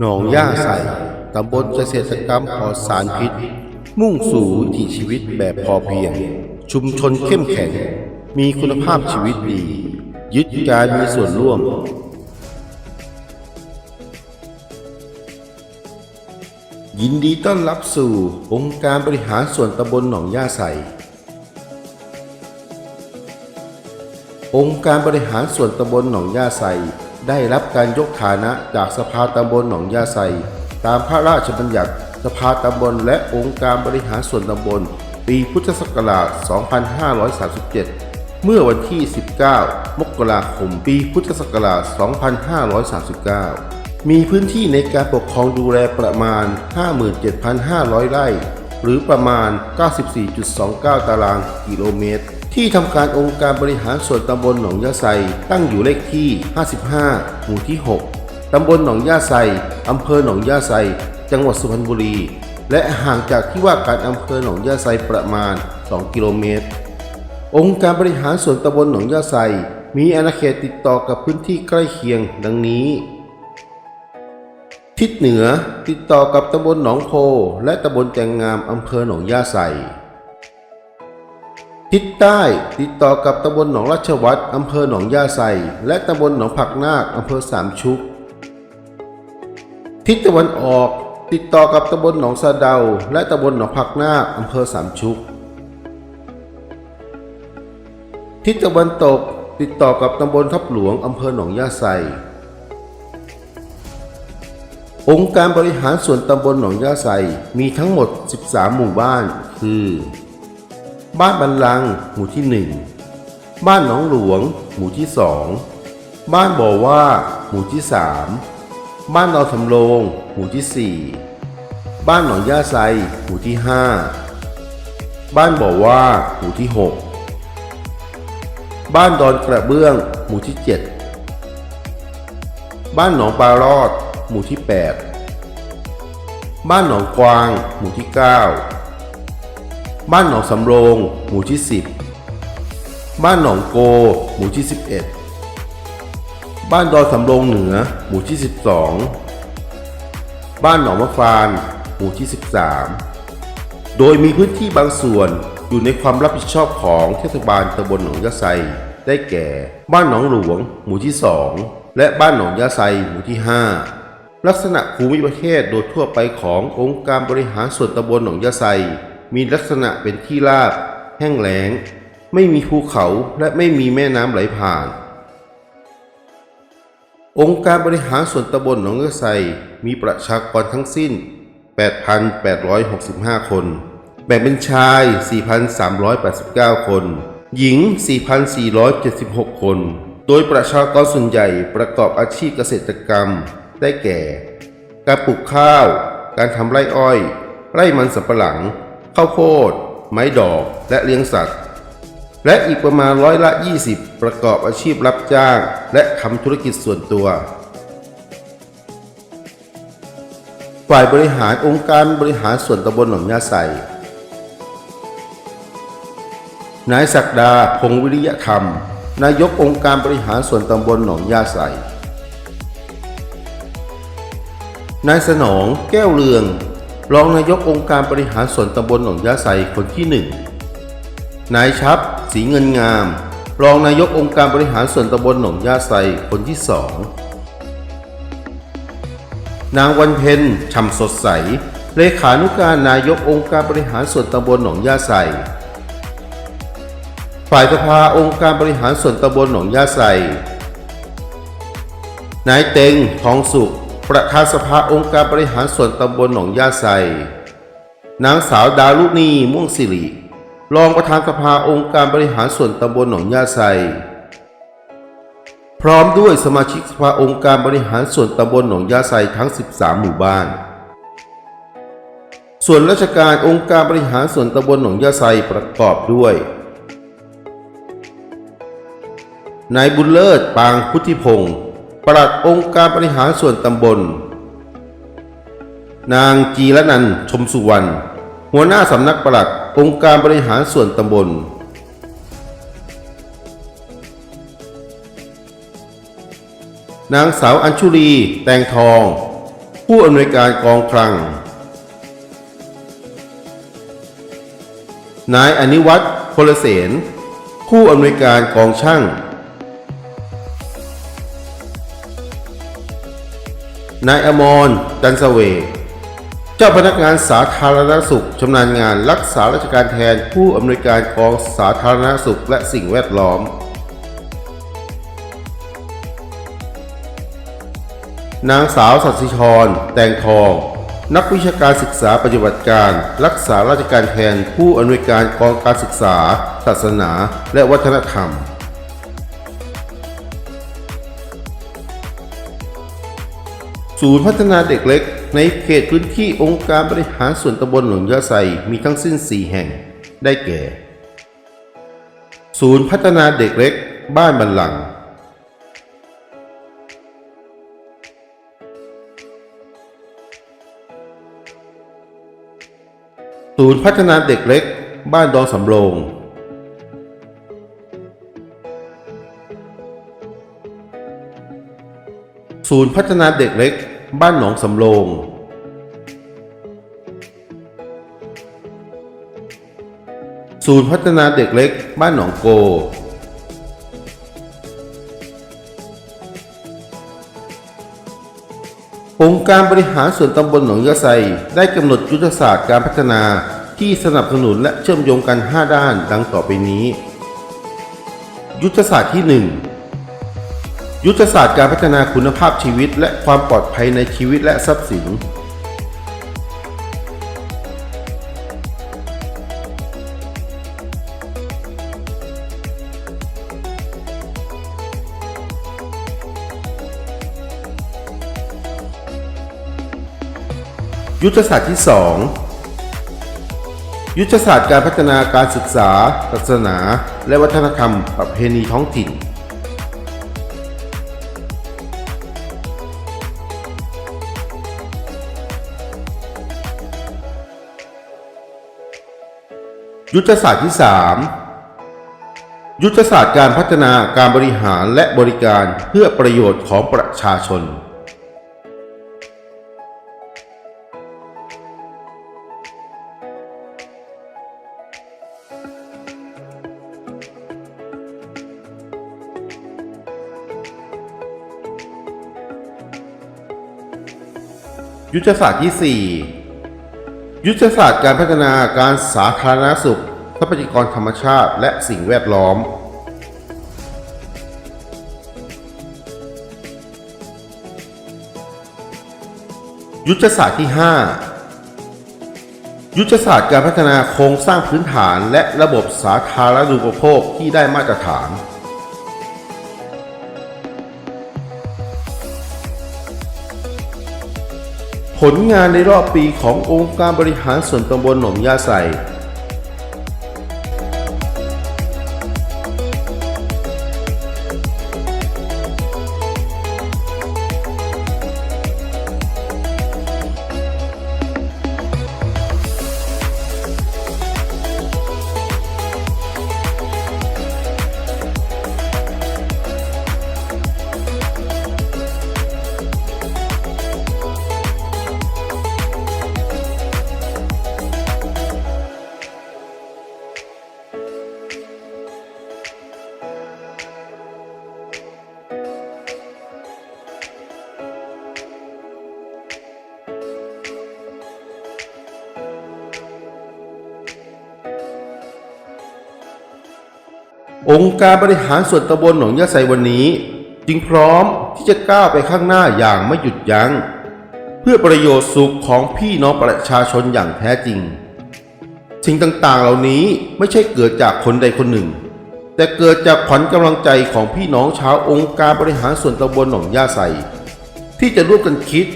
หนองย่าใสตำบลเกษตรกรรมปลอดสารพิษ มุ่งสู่วิถีชีวิตแบบพอเพียง ชุมชนเข้มแข็ง มีคุณภาพชีวิตดี ยึดการมีส่วนร่วม ยินดีต้อนรับสู่องค์การบริหารส่วนตำบลหนองย่าใสองค์การบริหารส่วนตำบลหนองย่าไซ ได้รับการยกฐานะจากสภาตำบลหนองยาไซตามพระราชบัญญัติสภาตำบลและองค์การบริหารส่วนตำบล ปีพุทธศักราช 2537 เมื่อวันที่ 19 มกราคม ปีพุทธศักราช 2539 มีพื้นที่ในการปกครองดูแลประมาณ 57,500 ไร่ หรือประมาณ 94.29 ตารางกิโลเมตร ที่ทำการองค์การบริหารส่วนตำบลหนองยาไซตั้งอยู่เลขที่ 55 หมู่ที่ 6 ตำบลหนองยาไซอำเภอหนองยาไซ จังหวัดสุพรรณบุรี และห่างจากที่ว่าการอำเภอหนองยาไซประมาณ 2 กิโลเมตร องค์การบริหารส่วนตำบลหนองยาไซ มีอาณาเขตติดต่อกับพื้นที่ใกล้เคียงดังนี้ ทิศเหนือติดต่อกับตำบลหนองโพและตำบลแจงงามอำเภอหนองยาไซ ทิศใต้ติดต่อกับตำบลหนองราชวัตรอำเภอหนองยาไซและตำบลหนองผักนาคอำเภอสามชุก ทิศตะวันออก ติดต่อกับตำบลหนองสะเดา และตำบลหนองผักนาคอำเภอสามชุก ทิศตะวันตก ติดต่อกับตำบลทับหลวงอำเภอหนองยาไซองค์การบริหารส่วนตำบลหนองยาไซมีทั้งหมด 13 หมู่บ้าน คือ บ้านบันลัง หมู่ที่ 1 บ้านหนองหลวง หมู่ที่ 2 บ้านบ่อว่า หมู่ที่ 3 บ้านดอนสำโรง หมู่ที่ 4 บ้านหนองย่าไซ หมู่ที่ 5 บ้านบ่อว่า หมู่ที่ 6 บ้านดอนกระเบื้อง หมู่ที่ 7 บ้านหนองปลารอด หมู่ที่ 8 บ้านหนองกวาง หมู่ที่ 9 บ้านหนองสำโรง หมู่ที่ 10 บ้านหนองโก หมู่ที่ 11 บ้านดอนสำโรงเหนือ หมู่ที่ 12 บ้านหนองมะฟาน หมู่ที่ 13 โดยมีพื้นที่บางส่วนอยู่ในความรับผิดชอบของเทศบาลตำบลหนองยะไซ ได้แก่ บ้านหนองหลวง หมู่ที่ 2 และบ้านหนองยะไซ หมู่ที่ 5 ลักษณะภูมิประเทศโดยทั่วไปขององค์การบริหารส่วนตำบลหนองยะไซ มีลักษณะเป็นที่ราบ แห้งแล้ง ไม่มีภูเขาและไม่มีแม่น้ำไหลผ่าน องค์การบริหารส่วนตำบลหนองยะไซมีประชากรทั้งสิ้น 8,865 คน แบ่งเป็นชาย 4,389 คน หญิง 4,476 คน โดยประชากรส่วนใหญ่ประกอบอาชีพเกษตรกรรม ได้แก่ การปลูกข้าว การทำไร่อ้อย ไร่มันสำปะหลัง ข้าวโพด ไม้ดอก และเลี้ยงสัตว์ และอีกประมาณร้อยละ 20 ประกอบอาชีพรับจ้าง และทำธุรกิจส่วนตัว ฝ่ายบริหารองค์การบริหารส่วนตำบลหนองยาไซนายศักดาพงศ์วิริยธรรม นายกองค์การบริหารส่วนตำบลหนองยาไซนายสนองแก้วเรือง รองนายกองค์การบริหารส่วนตำบลหนองยาไซคนที่หนึ่งนายชับสีเงินงาม รองนายกองค์การบริหารส่วนตำบลหนองยาไซคนที่สองนางวันเพ็ญฉ่ำสดใส เลขานุการนายกองค์การบริหารส่วนตำบลหนองยาไซฝ่ายสภาองค์การบริหารส่วนตำบลหนองยาไซนายเต็งทองสุข ประธานสภาองค์การบริหารส่วนตำบลหนองยาไซ นางสาวดารุณีม่วงสิริ รองประธานสภาองค์การบริหารส่วนตำบลหนองยาไซ พร้อมด้วยสมาชิกสภาองค์การบริหารส่วนตำบลหนองยาไซทั้ง 13 หมู่บ้าน ส่วนราชการองค์การบริหารส่วนตำบลหนองยาไซประกอบด้วย นายบุญเลิศปางพุทธิพงศ์ ปลัดองค์การบริหารส่วนตำบล นางจีรนันชมสุวรรณหัวหน้าสำนักปลัดองค์การบริหารส่วนตำบล นางสาวอัญชุลีแตงทอง ผู้อำนวยการกองคลัง นายอนิวัตรพลเสนผู้อำนวยการกองช่าง นายอมรจันเสเวเจ้าพนักงานสาธารณสุขชำนาญงานรักษาราชการแทนผู้อำนวยการกองสาธารณสุขและสิ่งแวดล้อม นางสาวสัตย์สิชร แตงทอง นักวิชาการศึกษาปฏิบัติการ รักษาราชการแทนผู้อำนวยการกองการศึกษา ศาสนา และวัฒนธรรม ศูนย์พัฒนาเด็กเล็ก ในเขตพื้นที่องค์การบริหารส่วนตำบลหนองยะไซมีทั้งสิ้น 4 แห่ง ได้แก่ ศูนย์พัฒนาเด็กเล็ก บ้านบันลัง ศูนย์พัฒนาเด็กเล็ก บ้านดอนสำโรงศูนย์พัฒนาเด็กเล็ก บ้านหนองสำโรงศูนย์พัฒนาเด็กเล็ก บ้านหนองโก องค์การบริหารส่วนตำบลหนองยะไซได้กำหนดยุทธศาสตร์การพัฒนาที่สนับสนุนและเชื่อมโยงกัน 5 ด้านดังต่อไปนี้ ยุทธศาสตร์ที่ 1 ยุทธศาสตร์การพัฒนาคุณภาพชีวิต และความปลอดภัยในชีวิตและทรัพย์สิน ยุทธศาสตร์ที่ 2 ยุทธศาสตร์การพัฒนาการศึกษา ศาสนา และวัฒนธรรม ประเพณีท้องถิ่น ยุทธศาสตร์ที่ 3 ยุทธศาสตร์การพัฒนาการบริหารและบริการเพื่อประโยชน์ของประชาชน ยุทธศาสตร์ที่ 4 ยุทธศาสตร์การพัฒนาการสาธารณสุขทรัพยากรธรรมชาติและสิ่งแวดล้อม ยุทธศาสตร์ที่ 5 ยุทธศาสตร์การพัฒนาโครงสร้างพื้นฐานและระบบสาธารณูปโภคที่ได้มาตรฐาน ผลงานในรอบปีขององค์การบริหารส่วนตำบลหนองยาใส่ องค์การบริหารส่วนตำบลหนองยะไซวันนี้ จึงพร้อมที่จะก้าวไปข้างหน้าอย่างไม่หยุดยัง้ง เพื่อประโยชน์สุขของพี่น้องประชาชนอย่างแท้จริง สิ่งต่างๆเหล่านี้ไม่ใช่เกิดจากคนใดคนหนึ่ง แต่เกิดจากขวัญกำลังใจของพี่น้องชาวองค์การบริหารส่วนตำบลหนองยาไซที่จะร่วมกันคิด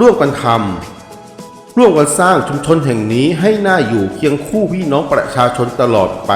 ร่วมกันทำร่วมกันสร้างชุมชนแห่งนี้ให้น่าอยู่เคียงคู่พี่น้องประชาชนตลอดไป